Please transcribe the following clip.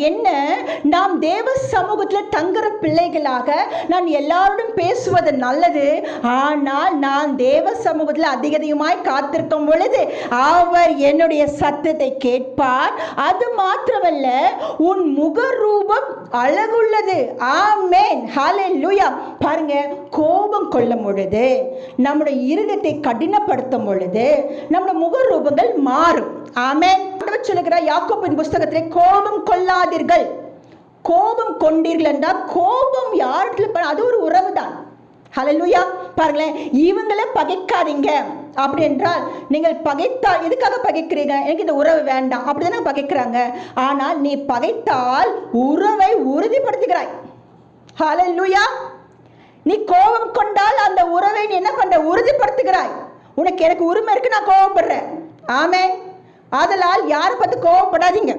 என்ன? நாம் தேவ சமூகத்தில் தங்குற பிள்ளைகளாக நான் எல்லாரோடும் பேசுவது நல்லது. ஆனால் நான் தேவ சமூகத்தில் அதிக அதிகமாய் காத்திருக்கும் பொழுது அவர் என்னுடைய சத்தத்தை கேட்பார். அது மாத்திரமல்ல உன் முகரூபம் அழகுள்ளது. ஆமேன். ஹalleluya. பாருங்க கோபம் கொள்ளும் பொழுது நம்முடைய இருதயத்தை கடினப்படுத்தும் பொழுது நம்முடைய முகரூபங்கள் மாறும். ஆமேன். ஆண்டவர் சொல்லுகிறார் யாக்கோபின் புஸ்தகத்திலே கோபம் கொள்ளாதீர்கள். கோபம் கொண்டீர்கள் என்றால் கோபம் யாருக்கு அது ஒரு உறவு தான் ஹalleluya பாருங்களேன் இவங்கள பகைக்காதீங்க. அப்படி என்றால் நீங்கள் பகைத்தால் எதுக்காக பகைக்கிறீங்க? எனக்கு இந்த உறவு வேண்டாம். அப்படிதானே பகைக்கிறாங்க. ஆனால் நீ பகைத்தால் உறவை உறுதிப்படுத்துகிறாய். ஹalleluya நீ கோபம் கொண்டால் அந்த உறவை நீ என்ன பண்ற? உறுதிப்படுத்துகிறாய். உனக்கு எனக்கு உரிமை இருக்கு நான் கோபப்படுறேன். ஆமே ஆதலால் யாரை பார்த்து கோவப்படாதீங்க.